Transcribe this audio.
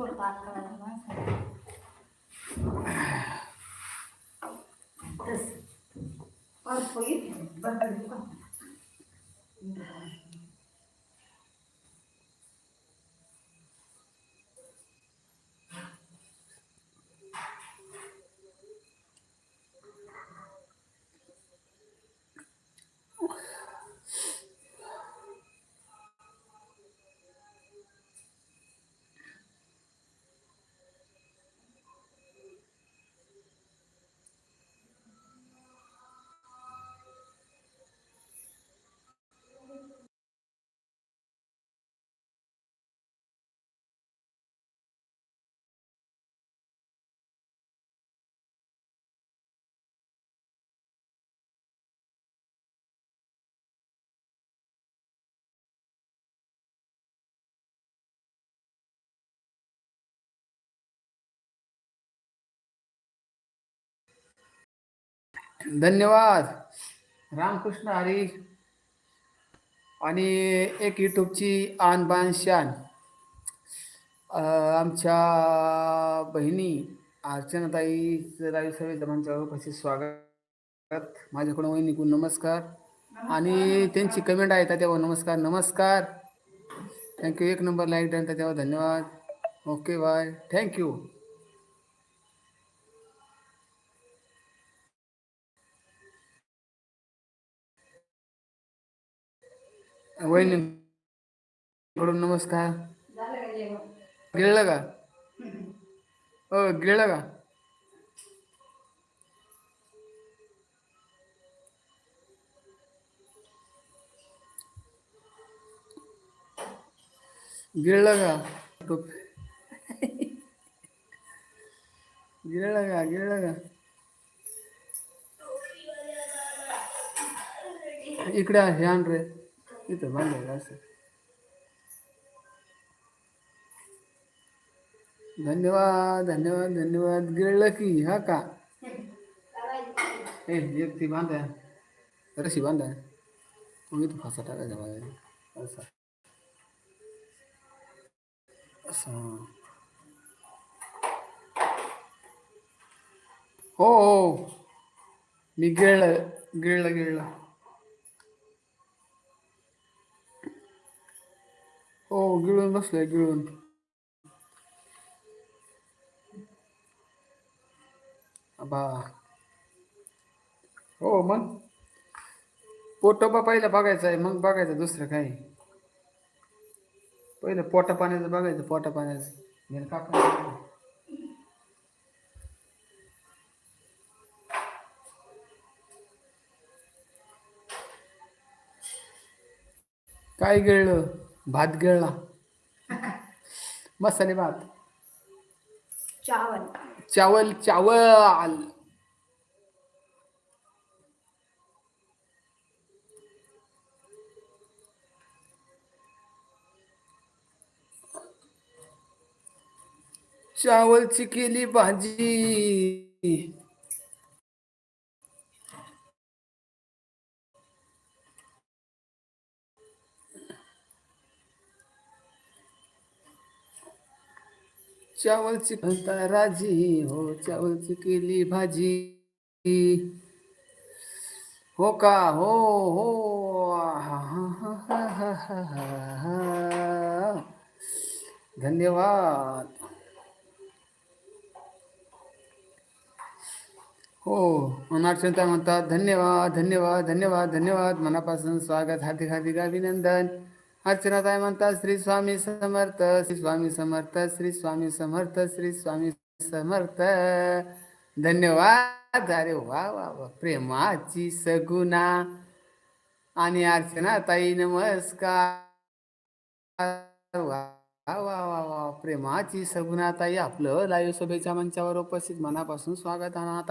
मला येतो अरे कोण धन्यवाद. रामकृष्ण हरी आणि एक यूट्यूबची आणबान शान. अं, आमच्या बहिणी अर्चनाताई रावी सभेच्या मंचावर उपस्थित स्वागत. माझ्याकडून वहिनीकडून नमस्कार. आणि त्यांची कमेंट आहे तेव्हा नमस्कार नमस्कार. थँक्यू एक नंबर लाईक द्या तेव्हा धन्यवाद. ओके बाय थँक्यू वहिनी कडून नमस्कार. गिळलं का? हो गिळलं का? गिळलं का? टोप गिळलं का? गिळलं का? इकडे आहे, रे. इथं बांधलेलं असं धन्यवाद धन्यवाद धन्यवाद गिळलं की हा का ए एक ती बांधा रशी बांधा मग इथं फासा टाकायचा बाहेर असा असं हो हो मी गिळलं गिळलं गिळलं हो गिळून बसलोय गिळून बा हो मग पोटोबा पहिला बघायचा आहे मग बघायचं दुसरं काही. पहिलं पोटा पाण्याचं बघायचं पोटा पाण्याचं. हे काका. काय गिळलं? भात गिळला. मसाले भात. चावल. चावल चावल. चावलची केली भाजी. चावलची घंटा राजी हो चावलची केली भाजी. हो का? हो हो. हा, हा, धन्यवाद हो मनार्चनता म्हणतात धन्यवाद धन्यवाद धन्यवाद धन्यवाद. मनापासून स्वागत हार्दिक हार्दिक अभिनंदन. अर्चनाताई म्हणतात श्री स्वामी समर्थ श्री स्वामी समर्थ श्री स्वामी समर्थ श्री स्वामी समर्थ. धन्यवाद. अरे वा वा वा. प्रेमाची सगुणा. आणि अर्चना ताई नमस्कार. वा वा वा वा. प्रेमाची सगुणा ताई आपलं लाईव्ह सभेच्या मंचावर उपस्थित. मनापासून स्वागत आणि आता.